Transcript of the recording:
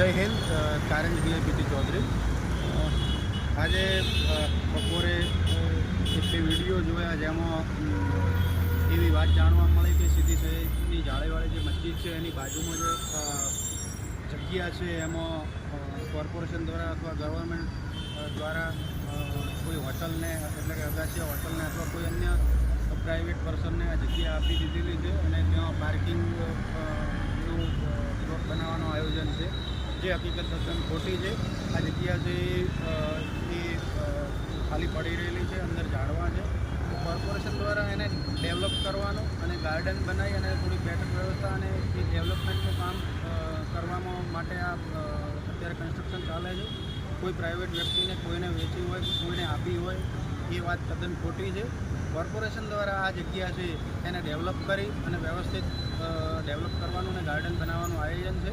જય હિન્દ અ, કારંજ ચૌધરી. આજે બપોરે એક વીડિયો જોયા જેમાં એવી વાત જાણવા મળી કે સીધી સૈયદની જાળેવાળી જે મસ્જિદ છે એની બાજુમાં જે જગ્યા છે એમાં કોર્પોરેશન દ્વારા અથવા ગવર્મેન્ટ દ્વારા કોઈ હોટલને એટલે કે અગાસિયા હોટલને અથવા કોઈ અન્ય પ્રાઇવેટ પર્સનને આ જગ્યા આપી દીધેલી છે અને ત્યાં પાર્કિંગ અ, નું અ, પ્લોટ બનાવવાનું આયોજન છે જે હકીકત તદ્દન ખોટી છે, આ જગ્યા જે એ ખાલી પડી રહેલી છે, અંદર ઝાડવા છે. કોર્પોરેશન દ્વારા એને ડેવલપ કરવાનું અને ગાર્ડન બનાવી અને થોડી બેઠક વ્યવસ્થા અને એ ડેવલપમેન્ટનું કામ કરવામાં માટે આ અત્યારે કન્સ્ટ્રક્શન ચાલે છે. કોઈ પ્રાઇવેટ વ્યક્તિને કોઈને વેચી હોય, કોઈને આપી હોય, એ વાત તદ્દન ખોટી છે. કોર્પોરેશન દ્વારા આ જગ્યા છે, એને ડેવલપ કરી અને વ્યવસ્થિત ડેવલપ કરવાનું અને ગાર્ડન બનાવવાનું આયોજન છે.